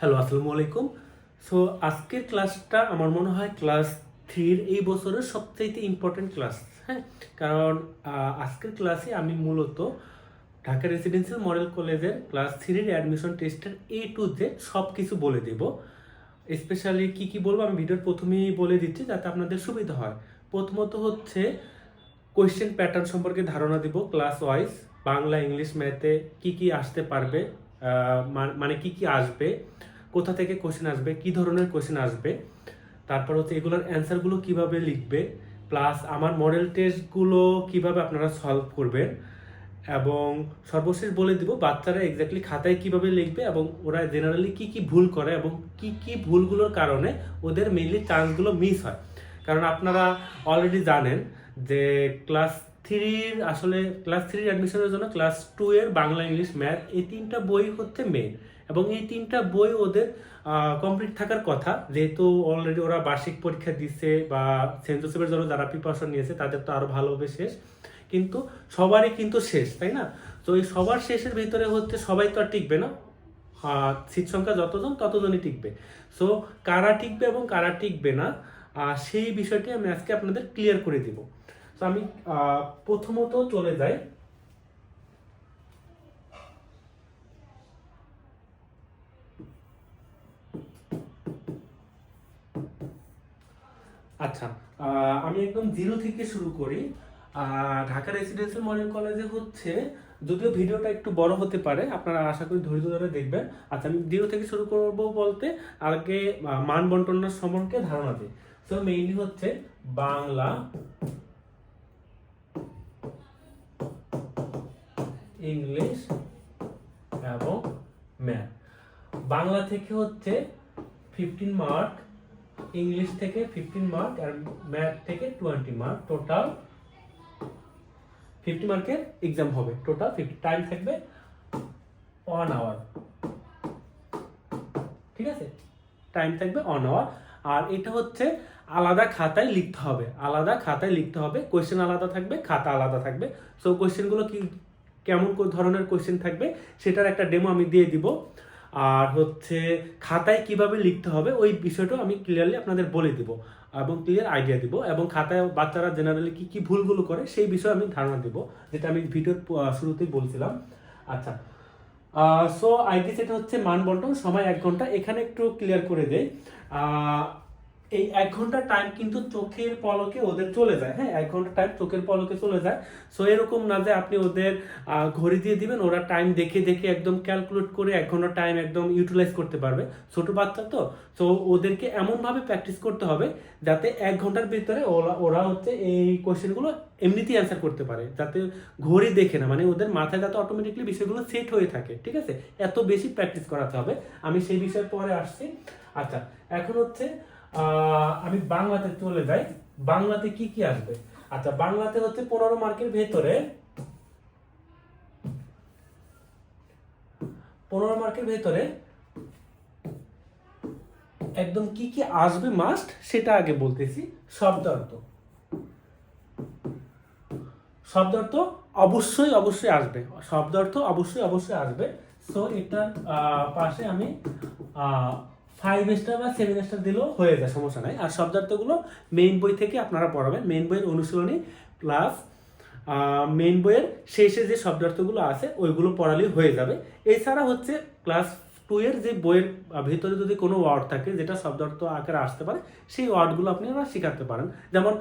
Hello আসসালামু আলাইকুম so আজকের ক্লাসটা আমার মনে হয় ক্লাস থ্রির এই বছরের সবচাইতে ইম্পর্টেন্ট ক্লাস হ্যাঁ? কারণ আজকের ক্লাসে আমি মূলত ঢাকা রেসিডেন্সিয়াল মডেল কলেজের ক্লাস থ্রির অ্যাডমিশন টেস্টের এ টু জে সব কিছু বলে দেব। স্পেশালি কি কি বলব, আমি ভিডিওর প্রথমেই বলে দিচ্ছি যাতে আপনাদের সুবিধা হয়। প্রথমত হচ্ছে কোয়েশ্চেন প্যাটার্ন সম্পর্কে ধারণা দিব ক্লাস ওয়াইজ বাংলা, ইংলিশ ম্যাথে কি কি আসতে পারবে মানে কি কি আসবে। কোথা থেকে কোশ্চেন আসবে, কি ধরনের কোশ্চেন আসবে, তারপর হচ্ছে এগুলোর অ্যান্সারগুলো কীভাবে লিখবে প্লাস আমার মডেল টেস্টগুলো কীভাবে আপনারা সলভ করবেন, এবং সর্বশেষ বলে দিব বাচ্চারা এক্স্যাক্টলি খাতায় কীভাবে লিখবে এবং ওরা জেনারেলি কি কি ভুল করে এবং কি কি ভুলগুলোর কারণে ওদের মেইনলি চান্সগুলো মিস হয়। কারণ আপনারা অলরেডি জানেন যে ক্লাস থ্রির আসলে ক্লাস থ্রির অ্যাডমিশনের জন্য ক্লাস টু এর বাংলা ইংলিশ ম্যাথ এই তিনটা বই হচ্ছে মেন এবং এই তিনটা বই ওদের কমপ্লিট থাকার কথা। যেহেতু অলরেডি ওরা বার্ষিক পরীক্ষা দিচ্ছে বা সেন্ট জোসেফের জন্য যারা প্রিপারেশন নিয়েছে, তাদের তো আরও ভালো হবে শেষ। কিন্তু সবারই কিন্তু শেষ, তাই না? তো এই সবার শেষের ভিতরে হচ্ছে সবাই তো আর টিকবে না। সিট সংখ্যা যতজন, ততজনই টিকবে। সো কারা টিকবে এবং কারা টিকবে না সেই বিষয়টি আমি আজকে আপনাদের ক্লিয়ার করে দিব। তো আমি প্রথমত চলে যাই। আচ্ছা আমি একদম জিরো থেকে শুরু করি। ঢাকা রেসিডেন্সিয়াল মডেল কলেজে হচ্ছে যদিও ভিডিওটা একটু বড় হতে পারে, আপনারা আশা করি ধৈর্য ধরে দেখবেন। আচ্ছা আমি জিরো থেকে শুরু করব বলতে, আগে মান সম্পর্কে ধারণা দিই। তো মেইনলি হচ্ছে বাংলা ইংলিশ এবং ম্যাথ বাংলা থেকে হচ্ছে ফিফটিন মার্ক ইংলিশ থেকে ফিফটিন মার্ক আর ম্যাথ থেকে টোয়েন্টি মার্ক টোটাল ফিফটি মার্কের এক্সাম হবে। টোটাল ফিফটি টাইম থাকবে ওয়ান আওয়ার ঠিক আছে? টাইম থাকবে অন আওয়ার আর এটা হচ্ছে আলাদা খাতায় লিখতে হবে। আলাদা খাতায় লিখতে হবে। কোয়েশ্চেন আলাদা থাকবে, খাতা আলাদা থাকবে। সো কোয়েশ্চেনগুলো কি, কেমন ধরনের কোয়েশ্চেন থাকবে, সেটার একটা ডেমো আমি দিয়ে দিব। আর হচ্ছে খাতায় কীভাবে লিখতে হবে ওই বিষয়টাও আমি ক্লিয়ারলি আপনাদের বলে দিব এবং ক্লিয়ার আইডিয়া দিব এবং খাতায় বাচ্চারা জেনারেলি কি কি ভুলগুলো করে সেই বিষয়ে আমি ধারণা দিব যেটা আমি ভিডিওর শুরুতেই বলছিলাম। আচ্ছা সো আইডি সেটা হচ্ছে মান বন্টন সময় এক ঘণ্টা। এখানে একটু ক্লিয়ার করে আহ, এই এক ঘণ্টা টাইম কিন্তু চোখের পলকে ওদের চলে যায় হ্যাঁ? এক ঘণ্টা টাইম চোখের পলকে চলে যায়। সো এরকম না যে আপনি ওদের ঘড়ি দিয়ে দিবেন, ওরা টাইম দেখে দেখে একদম ক্যালকুলেট করে এক ঘণ্টা টাইম একদম ইউটিলাইজ করতে পারবে। ছোট বাচ্চা তো। সো ওদেরকে এমনভাবে প্র্যাকটিস করতে হবে যাতে এক ঘণ্টার ভিতরে ওরা ওরা হচ্ছে এই কোশ্চেনগুলো এমনিতেই অ্যান্সার করতে পারে। যাতে ঘড়ি দেখে না মানে ওদের মাথায় যাতে অটোমেটিকলি বিষয়গুলো সেট হয়ে থাকে, ঠিক আছে? এত বেশি প্র্যাকটিস করাতে হবে। আমি সেই বিষয়ে পরে আসছি। আচ্ছা এখন হচ্ছে আমি বাংলাতে চলে যাই। বাংলাতে কি কি আসবে? আচ্ছা বাংলাতে হচ্ছে পনেরো মার্কের ভেতরে পনেরো মার্কের ভেতরে একদম কি কি আসবে মাস্ট সেটা আগে বলতেছি। শব্দার্থ শব্দার্থ অবশ্যই অবশ্যই আসবে। শব্দার্থ অবশ্যই অবশ্যই আসবে। সো এটার পাশে আমি ফাইভ স্টার বা সেভেন স্টার দিলেও হয়ে যায়, সমস্যা নাই। আর শব্দার্থগুলো মেইন বই থেকে আপনারা পড়াবেন। মেইন বইয়ের অনুশীলনী প্লাস মেইন বইয়ের শেষে যে শব্দার্থগুলো আছে, ওইগুলো পড়ালেই হয়ে যাবে। এছাড়া হচ্ছে ক্লাস টু এর যে বইয়ের ভিতরে যদি কোনো ওয়ার্ড থাকে, যেটা শব্দার্থ আকারে আসতে পারে, সেই ওয়ার্ডগুলো আপনারা শেখাতে পারেন। যেমন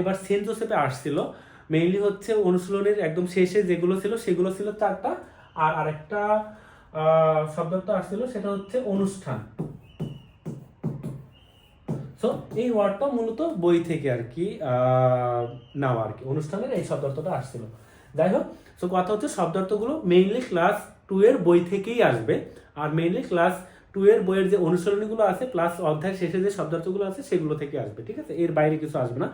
এবার সেন্ট জোসেফে আসছিল। মেইনলি হচ্ছে অনুশীলনের একদম শেষে যেগুলো ছিল, সেগুলো ছিল চারটা। আর আরেকটা শব্দার্থ আসছিল, সেটা হচ্ছে অনুষ্ঠান। সো এই ওয়ার্ডটা মূলত বই থেকে আর কি নেওয়া আর কি, অনুষ্ঠানের এই শব্দার্থটা আসছিল। যাই হোক সো কথা হচ্ছে শব্দার্থগুলো মেইনলি ক্লাস টু এর বই থেকেই আসবে। আর মেইনলি ক্লাস টু এর বইয়ের যে অনুসরণীগুলো আছে প্লাস অধ্যায় শেষে যে শব্দার্থগুলো আছে, সেগুলো থেকে আসবে, ঠিক আছে? এর বাইরে কিছু আসবে না।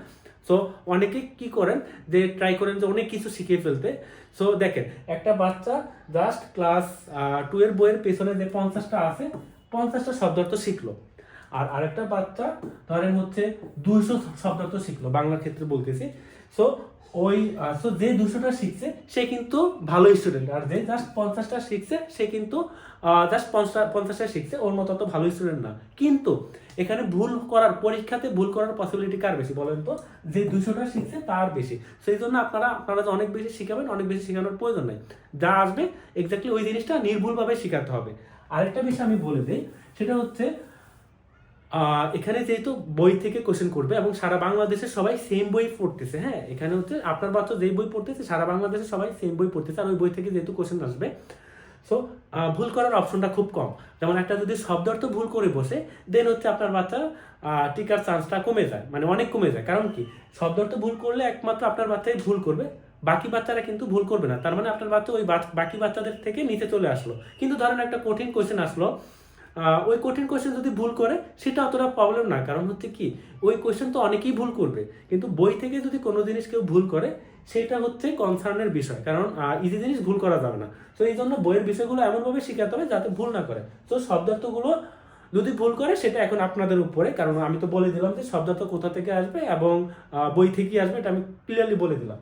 সো অনেকে কি করেন, যে ট্রাই করেন যে অনেক কিছু শিখিয়ে ফেলতে। সো দেখেন, একটা বাচ্চা জাস্ট ক্লাস টু এর বইয়ের পেছনে যে পঞ্চাশটা আছে, পঞ্চাশটা শব্দার্থ শিখলো। আর আরেকটা বাচ্চা ধরেন হচ্ছে দুইশো শব্দার্থ শিখলো বাংলার ক্ষেত্রে বলতেছি। সো ওই সো যে দুশোটা শিখছে, সে কিন্তু ভালো স্টুডেন্ট আর যে জাস্ট পঞ্চাশটা শিখছে, সে কিন্তু জাস্ট পঞ্চাশ, পঞ্চাশটা শিখছে, ওর মতো তো ভালো স্টুডেন্ট না। কিন্তু এখানে ভুল করার, পরীক্ষাতে ভুল করার পসিবিলিটি কার বেশি বলেন তো? যে দুশোটা শিখছে, তার বেশি। সেই জন্য আপনারা আপনারা যে অনেক বেশি শিখাবেন, অনেক বেশি শেখানোর প্রয়োজন নেই। যা আসবে এক্স্যাক্টলি ওই জিনিসটা নির্ভুলভাবে শেখাতে হবে। আরেকটা বিষয় আমি বলে দিই, সেটা হচ্ছে এখানে যেহেতু বই থেকে কোশ্চেন করবে এবং সারা বাংলাদেশে সবাই সেম বই পড়তেছে হ্যাঁ? এখানে হচ্ছে আপনার বাচ্চা যেই বই পড়তেছে, সারা বাংলাদেশে সবাই সেম বই পড়তেছে, আর ওই বই থেকে যেহেতু কোশ্চেন আসবে। সো ভুল করার অপশনটা খুব কম। যেমন একটা যদি শব্দার্থ ভুল করে বসে দেন হচ্ছে আপনার বাচ্চা টিকার চান্সটা কমে যায় মানে অনেক কমে যায়। কারণ কি? শব্দার্থ ভুল করলে একমাত্র আপনার বাচ্চাই ভুল করবে, বাকি বাচ্চারা কিন্তু ভুল করবে না। তার মানে আপনার বাচ্চা ওই বাকি বাচ্চাদের থেকে নিচে চলে আসলো। কিন্তু ধরেন একটা কঠিন কোশ্চেন আসলো ওই কঠিন কোশ্চেন যদি ভুল করে, সেটা অতটা প্রবলেম না। কারণ হচ্ছে কি, ওই কোয়েশ্চেন তো অনেকেই ভুল করবে। কিন্তু বই থেকে যদি কোনো জিনিস কেউ ভুল করে, সেটা হচ্ছে কনসার্নের বিষয়। কারণ ইজি জিনিস ভুল করা যাবে না। তো এই জন্য বইয়ের বিষয়গুলো এমনভাবে শেখাতে হবে যাতে ভুল না করে। তো শব্দার্থগুলো যদি ভুল করে, সেটা এখন আপনাদের উপরে। কারণ আমি তো বলে দিলাম যে শব্দার্থ কোথা থেকে আসবে এবং বই থেকেই আসবে, এটা আমি ক্লিয়ারলি বলে দিলাম।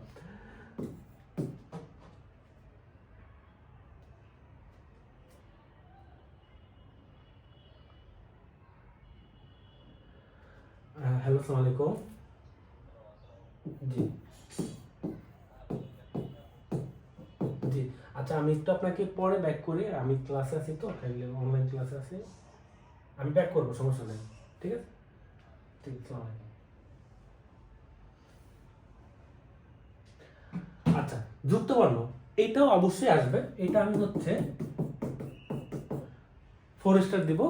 হ্যালো সালাম আলাইকুম জি। জি। আচ্ছা আমি একটু আপনাকে পরে ব্যাক করি। আমি ক্লাসে আছি তো অনলাইন ক্লাসে আছি। আমি ব্যাক করব সমস্যা নেই। ঠিক আছে? ঠিক আছে। আচ্ছা যুক্ত বর্ণ এটাও অবশ্যই আসবে। এটা আমি হচ্ছে ফোর স্টার দিব।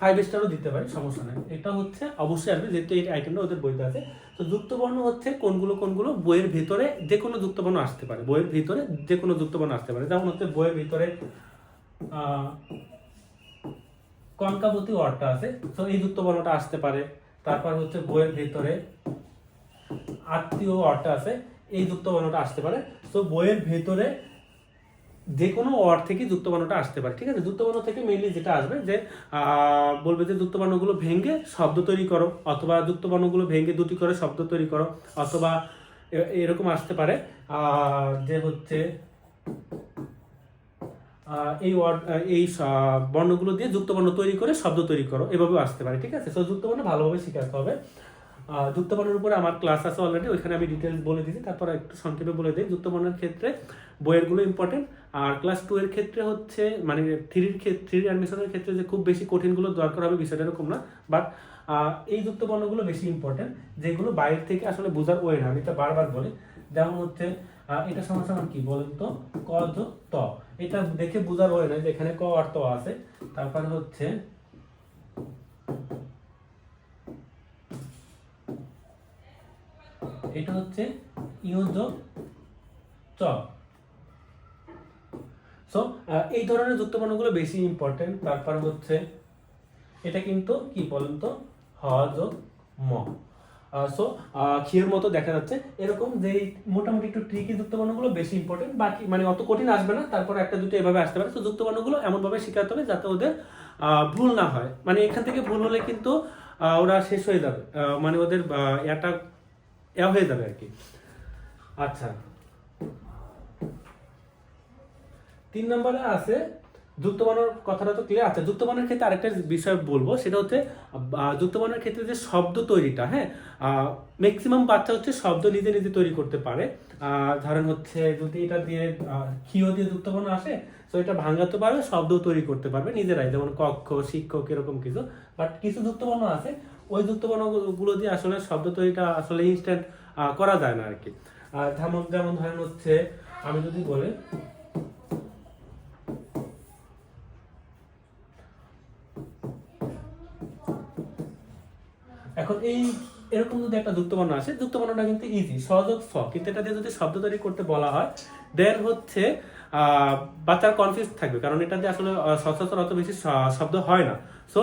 ফাইভ স্টারও দিতে পারি, সমস্যা নেই। এটা হচ্ছে অবশ্যই আসবে, যেহেতু এই আইটেমটা ওদের বইতে আছে। তো যুক্তবর্ণ হচ্ছে কোনগুলো কোনগুলো বইয়ের ভিতরে যে কোনো যুক্তবর্ণ আসতে পারে, বইয়ের ভিতরে যে কোনো যুক্তবর্ণ আসতে পারে। যেমন হচ্ছে বইয়ের ভিতরে কনকাবতী ওয়ার্ডটা আছে, তো এই যুক্তবর্ণটা আসতে পারে। তারপর হচ্ছে বইয়ের ভিতরে আত্মীয় ওয়ার্ডটা আছে, এই যুক্তবর্ণটা আসতে পারে। তো বইয়ের ভেতরে যে কোনো ওয়ার্ড থেকে যুক্তবর্ণটা আসতে পারে, ঠিক আছে? যুক্তবর্ণ থেকে মেইনলি যেটা আসবে যে বলবে যে যুক্তবর্ণগুলো ভেঙে শব্দ তৈরি করো, অথবা যুক্তবর্ণগুলো ভেঙে দুটি করে শব্দ তৈরি করো, অথবা এরকম আসতে পারে। যে হচ্ছে এই ওয়ার্ড এই বর্ণগুলো দিয়ে যুক্তবর্ণ তৈরি করে শব্দ তৈরি করো, এভাবেও আসতে পারে, ঠিক আছে? তো যুক্তবর্ণ ভালোভাবে শেখাতে হবে যুক্তবর্ণের উপরে আমার ক্লাস আছে অলরেডি ওইখানে আমি ডিটেলস বলে দিয়েছি, তারপর একটু সংক্ষেপে বলে দিই। যুক্তবর্ণের ক্ষেত্রে বইয়েরগুলো ইম্পর্টেন্ট আর ক্লাস টু এর ক্ষেত্রে হচ্ছে মানে থ্রির ক্ষেত্রে থ্রির অ্যাডমিশনের ক্ষেত্রে যে খুব বেশি কঠিনগুলো দরকার হবে বিষয়টা এরকম না বাট এই যুক্তবর্ণগুলো বেশি ইম্পর্টেন্ট যেগুলো বাইরে থেকে আসলে বোঝার ওয়ে না, আমি এটা বারবার বলি। যেমন হচ্ছে এটা সমান কি বলেন তো? ক যোগ ত। এটা দেখে বোঝার ওয়ে না যে এখানে ক আর ত আছে, তারপরে হচ্ছে এটা হচ্ছে ইউ যোগ চ সো এই ধরনের যুক্তবর্ণগুলো বেশি ইম্পর্টেন্ট তারপর হচ্ছে এটা কিন্তু কি বলেন তো? হ যোগ ম সো খিয়ের মতো দেখা যাচ্ছে। এরকম যে মোটামুটি একটু ট্রিকি যুক্তবর্ণগুলো বেশি ইম্পর্টেন্ট বাকি মানে অত কঠিন আসবে না, তারপর একটা দুটো এভাবে আসতে পারে। তো যুক্তবর্ণগুলো এমনভাবে শেখাতে হবে যাতে ওদের ভুল না হয়। মানে এখান থেকে ভুল হলে কিন্তু ওরা শেষ হয়ে যাবে। মানে ওদের এটা এ হয়ে যাবে আর কি। আচ্ছা। তিন নম্বরে আছে যুক্তবর্ণের কথাটা তো ক্লিয়ার আচ্ছা যুক্তবর্ণের ক্ষেত্রে আরেকটা বিষয় বলব, সেটা হচ্ছে যুক্তবর্ণের ক্ষেত্রে যে শব্দ তৈরিটা হ্যাঁ? ম্যাক্সিমাম বাচ্চা হচ্ছে শব্দ নিজে নিজে তৈরি করতে পারে। ধরেন হচ্ছে, যদি এটা দিয়ে ক্ষীয় দিয়ে যুক্তবর্ণ আসে তো এটা ভাঙাতে পারবে শব্দ তৈরি করতে পারবে নিজেরাই। যেমন কক্ষ, শিক্ষক, এরকম কিছু। বাট কিছু যুক্তবর্ণ আছে ওই যুক্তবর্ণগুলো দিয়ে আসলে শব্দ তৈরিটা আসলে ইনস্ট্যান্ট করা যায় না আর কি যেমন যেমন ধরেন হচ্ছে, আমি যদি বলি, এখন এই, এরকম যদি একটা যুক্তবর্ণ আসে যুক্তবর্ণটা কিন্তু ইজি সহযোগ ফ কিন্তু এটা দিয়ে যদি শব্দ তৈরি করতে বলা হয় দেন হচ্ছে বাচ্চার কনফিউজ থাকবে। কারণ এটা দিয়ে আসলে সচরাচর অত বেশি শব্দ হয় না। সো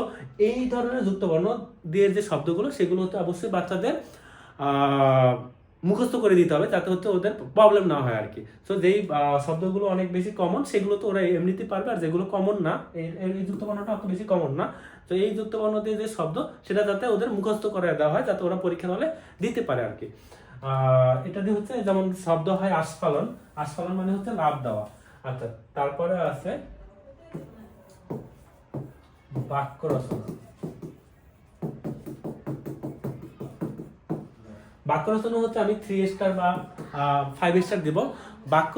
এই ধরনের যুক্তবর্ণ দিয়ে যে শব্দগুলো, সেগুলো হচ্ছে অবশ্যই বাচ্চাদের মুখস্থ করে দিতে হবে, যাতে হচ্ছে ওদের প্রবলেম না হয় আর কি সো যেই শব্দগুলো অনেক বেশি কমন সেগুলো তো ওরা এমনিতেই পারবে, আর যেগুলো কমন না এই- এই যুক্তবর্ণটা অত বেশি কমন না। তো এই যুক্তবর্ণ দিয়ে যে শব্দ, সেটা যাতে ওদের মুখস্থ করে দেওয়া হয়, যাতে ওরা পরীক্ষা হলে দিতে পারে আর কি এটা দিয়ে হচ্ছে যেমন শব্দ হয় আস্ফালন আস্ফালন মানে হচ্ছে লাভ দেওয়া। আচ্ছা তারপরে আছে বাক্য রচনা। বাক্য রচনা হচ্ছে আমি থ্রি স্টার বা ফাইভ স্টার দিব। বাক্য